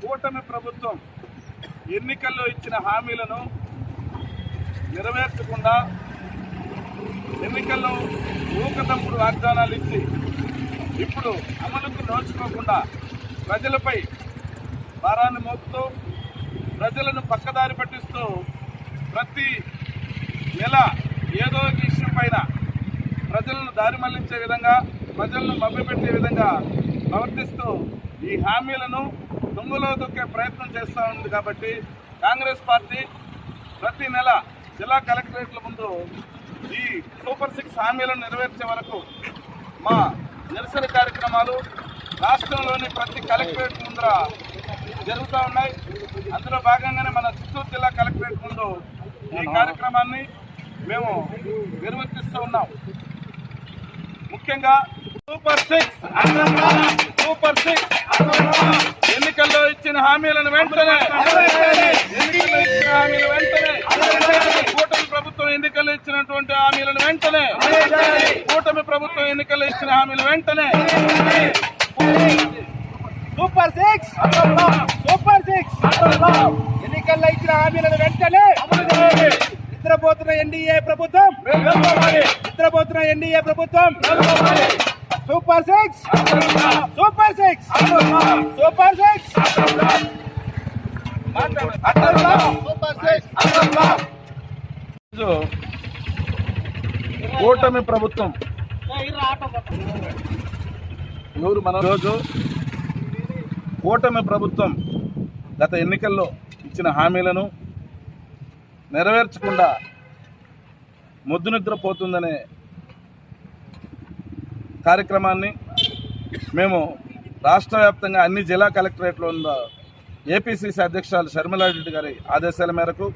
కూటమి ప్రభుత్వం ఎన్నికల్లో ఇచ్చిన హామీలను నెరవేర్చకుండా ఎన్నికల్లో ఊకతప్పుడు వాగ్దానాలు ఇచ్చి ఇప్పుడు అమలుకు నోచుకోకుండా ప్రజలపై భారాన్ని మోపుతూ ప్రజలను పక్కదారి పట్టిస్తూ ప్రతి నెల ఏదో ఒక ఇష్యూ పైన ప్రజలను దారి మళ్ళించే విధంగా ప్రజలను మభ్యపెట్టే విధంగా ప్రవర్తిస్తూ ఈ హామీలను తుంగులో దొక్కే ప్రయత్నం చేస్తూ ఉంది కాబట్టి కాంగ్రెస్ పార్టీ ప్రతి నెల జిల్లా కలెక్టరేట్ల ముందు ఈ సూపర్ సిక్స్ హామీలను నెరవేర్చే వరకు మా నిరసన కార్యక్రమాలు రాష్ట్రంలోని ప్రతి కలెక్టరేట్ ముందర జరుగుతూ ఉన్నాయి. అందులో భాగంగానే మన చిత్తూరు జిల్లా కలెక్టరేట్ ముందు ఈ కార్యక్రమాన్ని మేము నిర్వర్తిస్తూ ఉన్నాం. ముఖ్యంగా సూపర్ సిక్స్ సూపర్ సిక్స్ ఎన్నికల్లో ఇచ్చిన హామీలను వెంటనే ఎన్నికల్లో ఇచ్చిన హామీలు వెంటనే కూటమి ప్రభుత్వం ఎన్నికల్లో ఇచ్చినటువంటి హామీలను వెంటనే కూటమి ప్రభుత్వం ఎన్నికల్లో ఇచ్చిన హామీలు వెంటనే సూపర్ సిక్స్ సూపర్ సిక్స్ ఎన్నికల్లో ఇచ్చిన హామీలను వెంటనే నిద్రపోతున్న ఎన్డీఏ ప్రభుత్వం నిద్రపోతున్న ఎన్డీఏ ప్రభుత్వం. Super six super six super six కూటమి ప్రభుత్వం. నూరు మన రోజు కూటమి ప్రభుత్వం గత ఎన్నికల్లో ఇచ్చిన హామీలను నెరవేర్చకుండా ముద్దు నిద్రపోతుందనే కార్యక్రమాన్ని మేము రాష్ట్ర వ్యాప్తంగా అన్ని జిల్లా కలెక్టరేట్లో ఉన్న ఏపీసీసీ అధ్యక్షురాలు షర్మిలారెడ్డి గారి ఆదేశాల మేరకు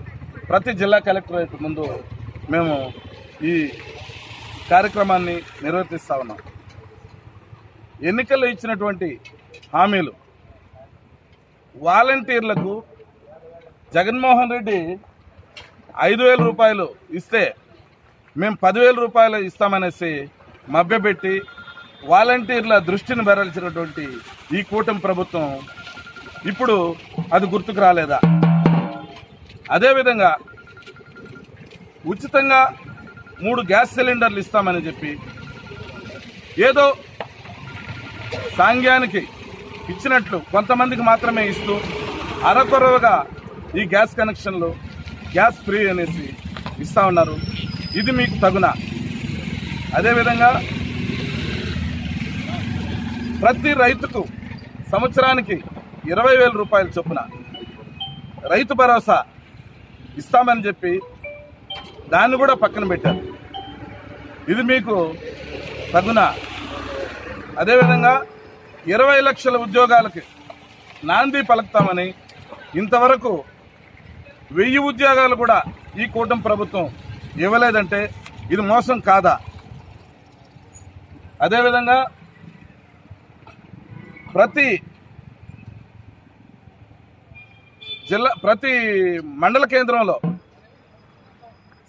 ప్రతి జిల్లా కలెక్టరేట్ ముందు మేము ఈ కార్యక్రమాన్ని నిర్వర్తిస్తా ఉన్నాం. ఎన్నికల్లో ఇచ్చినటువంటి హామీలు వాలంటీర్లకు జగన్మోహన్ రెడ్డి ఐదు వేల రూపాయలు ఇస్తే మేము పదివేల రూపాయలు ఇస్తామనేసి మభ్యపెట్టి వాలంటీర్ల దృష్టిని బెరల్చినటువంటి ఈ కూటమి ప్రభుత్వం ఇప్పుడు అది గుర్తుకు రాలేదా? అదేవిధంగా ఉచితంగా మూడు గ్యాస్ సిలిండర్లు ఇస్తామని చెప్పి ఏదో సాంఘ్యానికి ఇచ్చినట్లు కొంతమందికి మాత్రమే ఇస్తూ అరకొరవగా ఈ గ్యాస్ కనెక్షన్లు గ్యాస్ ఫ్రీ అనేసి ఇస్తా ఉన్నారు. ఇది మీకు తగున. అదేవిధంగా ప్రతి రైతుకు సంవత్సరానికి ఇరవై వేల రూపాయల చొప్పున రైతు భరోసా ఇస్తామని చెప్పి దాన్ని కూడా పక్కన పెట్టారు. ఇది మీకు తగున. అదేవిధంగా ఇరవై లక్షల ఉద్యోగాలకి నాంది పలుకుతామని ఇంతవరకు వెయ్యి ఉద్యోగాలు కూడా ఈ కూటమి ప్రభుత్వం ఇవ్వలేదంటే ఇది మోసం కాదా? అదేవిధంగా ప్రతి జిల్లా ప్రతి మండల కేంద్రంలో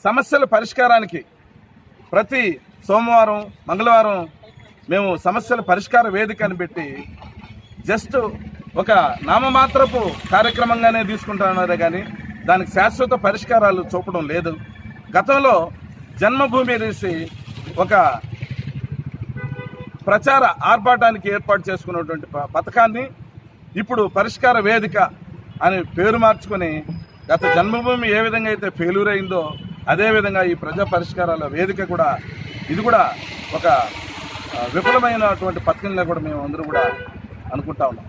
సమస్యల పరిష్కారానికి ప్రతి సోమవారం మంగళవారం మేము సమస్యల పరిష్కార వేదికను పెట్టి జస్ట్ ఒక నామమాత్రపు కార్యక్రమంగానే తీసుకుంటున్నారే కానీ దానికి శాశ్వత పరిష్కారాలు చూపడం లేదు. గతంలో జన్మభూమి తీసి ఒక ప్రచార ఆర్భాటానికి ఏర్పాటు చేసుకున్నటువంటి ప- పథకాన్ని ఇప్పుడు పరిష్కార వేదిక అని పేరు మార్చుకొని గత జన్మభూమి ఏ విధంగా అయితే ఫెయిల్యూర్ అయిందో అదేవిధంగా ఈ ప్రజా పరిష్కారాల వేదిక కూడా ఇది కూడా ఒక విఫలమైనటువంటి పథకంగా కూడా మేము అందరూ కూడా అనుకుంటా ఉన్నాం.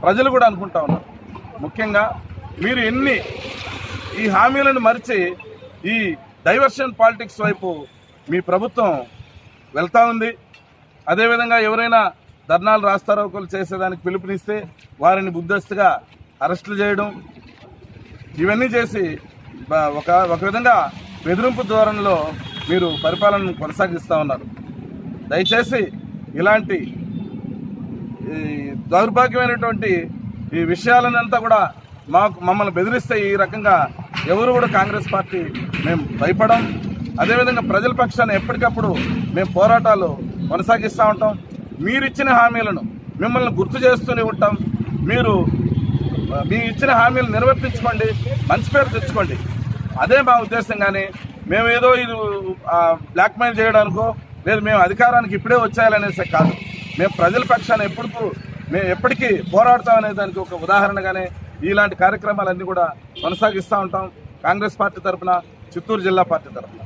ప్రజలు కూడా అనుకుంటా ఉన్నారు. ముఖ్యంగా మీరు ఎన్ని ఈ హామీలను మరిచి ఈ డైవర్షన్ పాలిటిక్స్ వైపు మీ ప్రభుత్వం వెళ్తా ఉంది. అదేవిధంగా ఎవరైనా ధర్నాలు రాస్తారోకలు చేసేదానికి పిలుపునిస్తే వారిని బుద్ధస్తుగా అరెస్టులు చేయడం ఇవన్నీ చేసి ఒక ఒక విధంగా బెదిరింపు ధోరణిలో మీరు పరిపాలనను కొనసాగిస్తూ ఉన్నారు. దయచేసి ఇలాంటి ఈ దౌర్భాగ్యమైనటువంటి ఈ విషయాలనంతా కూడా మాకు మమ్మల్ని బెదిరిస్తే ఈ రకంగా ఎవరు కూడా కాంగ్రెస్ పార్టీ మేము భయపడం అదేవిధంగా ప్రజల పక్షాన ఎప్పటికప్పుడు మేము పోరాటాలు కొనసాగిస్తూ ఉంటాం. మీరు ఇచ్చిన హామీలను మిమ్మల్ని గుర్తు చేస్తూనే ఉంటాం. మీరు మీ ఇచ్చిన హామీలు నిర్వర్తించుకోండి మంచి పేరు తెచ్చుకోండి. అదే మా ఉద్దేశం కానీ మేము ఏదో ఇది బ్లాక్మెయిల్ చేయడానికో లేదు మేము అధికారానికి ఇప్పుడే వచ్చేయాలనేసి కాదు. మేము ప్రజల పక్షాన ఎప్పుడు మేము ఎప్పటికీ పోరాడతాం అనే దానికి ఒక ఉదాహరణగానే ఇలాంటి కార్యక్రమాలన్నీ కూడా కొనసాగిస్తూ ఉంటాం. కాంగ్రెస్ పార్టీ తరఫున చిత్తూరు జిల్లా పార్టీ తరఫున